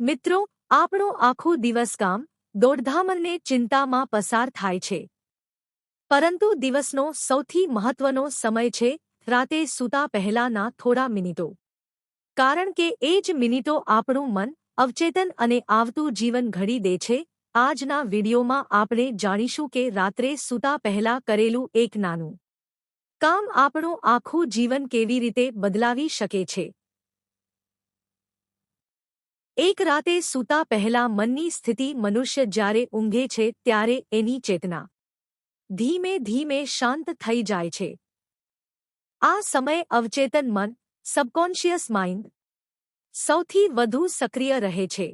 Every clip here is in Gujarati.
મિત્રો, આપણો આખું દિવસ કામ દોડધામ અને ચિંતામાં પસાર થાય છે. પરંતુ દિવસનો સૌથી મહત્વનો સમય છે રાતે સૂતા પહેલાના થોડા મિનિટો. કારણ કે એ જ મિનિટો આપણું મન અવચેતન અને આવતું જીવન ઘડી દે છે, આજના વિડીયોમાં આપણે જાણીશું કે રાત્રે સૂતા પહેલા કરેલું એક નાનું કામ આપણું આખું જીવન કેવી રીતે બદલાવી શકે છે. એક રાતે સૂતા પહેલા મનની સ્થિતિ મનુષ્ય જ્યારે ઊંઘે છે ત્યારે એની ચેતના. ધીમે ધીમે શાંત થઈ જાય છે. આ સમય અવચેતન મન, સબકોન્શિયસ માઇન્ડ, સૌથી વધુ સક્રિય રહે છે.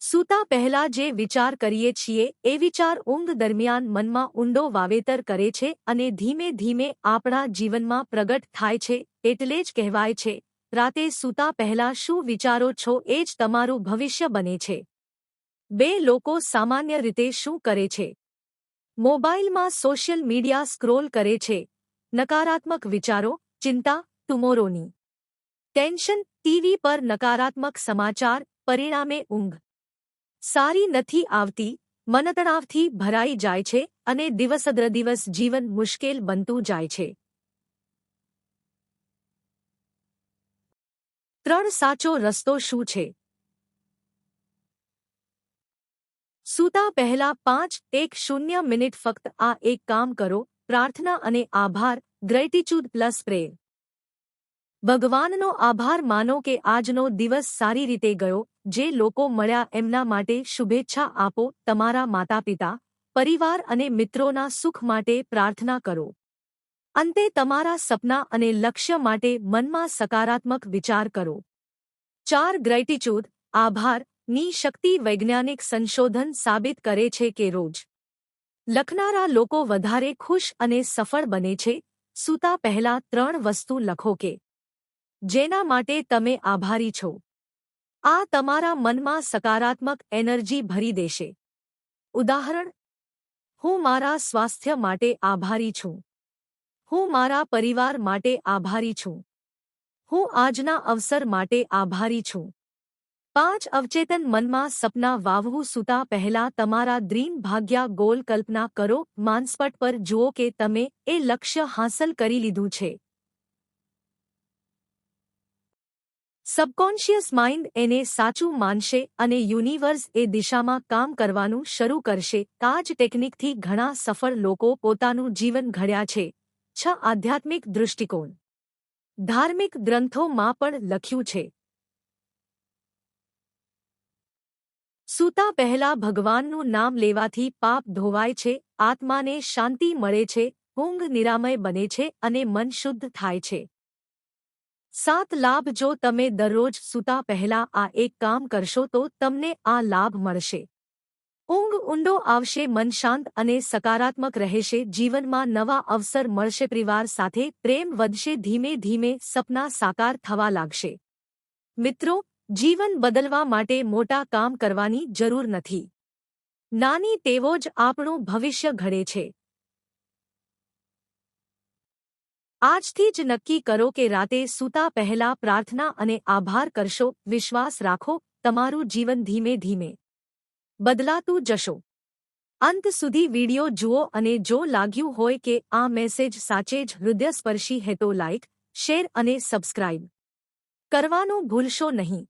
સૂતા પહેલા જે વિચાર કરીએ છીએ એ વિચાર ઊંઘ દરમિયાન મનમાં ઊંડો વાવેતર કરે છે અને ધીમે ધીમે આપણા જીવનમાં પ્રગટ થાય છે એટલે જ કહેવાય છે રાતે સૂતા પહેલા શું વિચારો છો એ જ તમારું ભવિષ્ય બને છે. બે લોકો સામાન્ય રીતે શું કરે છે? મોબાઈલમાં સોશિયલ મીડિયા સ્ક્રોલ કરે છે. નકારાત્મક વિચારો, ચિંતા, ટુમોરોની. ટેન્શન, ટીવી પર નકારાત્મક સમાચાર, પરિણામે ઊંઘ. સારી નથી આવતી, મનતણાવથી ભરાઈ જાય છે અને દિવસદ્રદિવસ જીવન મુશ્કેલ બનતું જાય છે. ત્રણ સાચો રસ્તો શું છે? સૂતા પહેલા પાંચ એક શૂન્ય મિનિટ ફક્ત આ એક કામ કરો, પ્રાર્થના અને આભાર ગ્રેટિચ્યુડ પ્લસ પ્રેર ભગવાનનો આભાર માનો કે આજનો દિવસ સારી રીતે ગયો, જે લોકો મળ્યા એમના માટે શુભેચ્છા આપો, તમારા માતાપિતા, પરિવાર અને મિત્રોના સુખ માટે પ્રાર્થના કરો. અંતે તમારા સપના અને લક્ષ્ય માટે મનમાં સકારાત્મક વિચાર કરો. ચાર ગ્રેટિચ્યુડ આભાર, ની શક્તિ વૈજ્ઞાનિક સંશોધન સાબિત કરે છે કે રોજ. લખનારા લોકો વધારે ખુશ અને સફળ બને છે, સૂતા પહેલા ત્રણ વસ્તુ લખો કે, જેના માટે તમે આભારી છો. આ તમારા મનમાં સકારાત્મક એનર્જી ભરી દેશે. ઉદાહરણ, હું મારા સ્વાસ્થ્ય માટે આભારી છું. હું મારા પરિવાર માટે આભારી છું. હું આજના અવસર માટે આભારી છું. પાંચ અવચેતન મનમાં સપના વાવવું સૂતા પહેલા તમારા ડ્રીમ ભાગ્યા ગોલ કલ્પના કરો, માનસપટ પર જુઓ કે તમે એ લક્ષ્ય હાંસલ કરી લીધું છે. સબકોન્શિયસ માઇન્ડ એને સાચું માનશે અને યુનિવર્સ એ દિશામાં કામ કરવાનું શરૂ કરશે. આ જ ટેકનિકથી ઘણા સફળ લોકો પોતાનું જીવન ઘડ્યા છે. છ આધ્યાત્મિક દૃષ્ટિકોણ. ધાર્મિક ગ્રંથોમાં પણ લખ્યું છે. સૂતા પહેલા ભગવાનનું નામ લેવાથી પાપ ધોવાય છે, આત્માને શાંતિ મળે છે, ઊંઘ નિરામય બને છે અને મન શુદ્ધ થાય છે. સાત લાભ જો તમે દરરોજ સૂતા પહેલા આ એક કામ કરશો તો તમને આ લાભ મળશે. ઊંઘ ઊંડો આવશે, મન શાંત અને સકારાત્મક રહેશે. જીવનમાં નવા અવસર મળશે. પરિવાર સાથે પ્રેમ વધશે. ધીમે ધીમે સપના સાકાર થવા લાગશે. મિત્રો, જીવન બદલવા માટે મોટા કામ કરવાની જરૂર નથી. નાની તેવો જ આપણું ભવિષ્ય ઘડે છે. આજથી જ નક્કી કરો કે રાતે સૂતા પહેલા પ્રાર્થના અને આભાર કરશો. વિશ્વાસ રાખો. તમારું જીવન ધીમે ધીમે બદલાતું જશો. અંત સુધી વિડિયો જુઓ અને જો લાગ્યું હોય કે આ મેસેજ સાચે જ હૃદયસ્પર્શી હે તો લાઇક શેર અને સબસ્ક્રાઇબ કરવાનું ભૂલશો નહીં.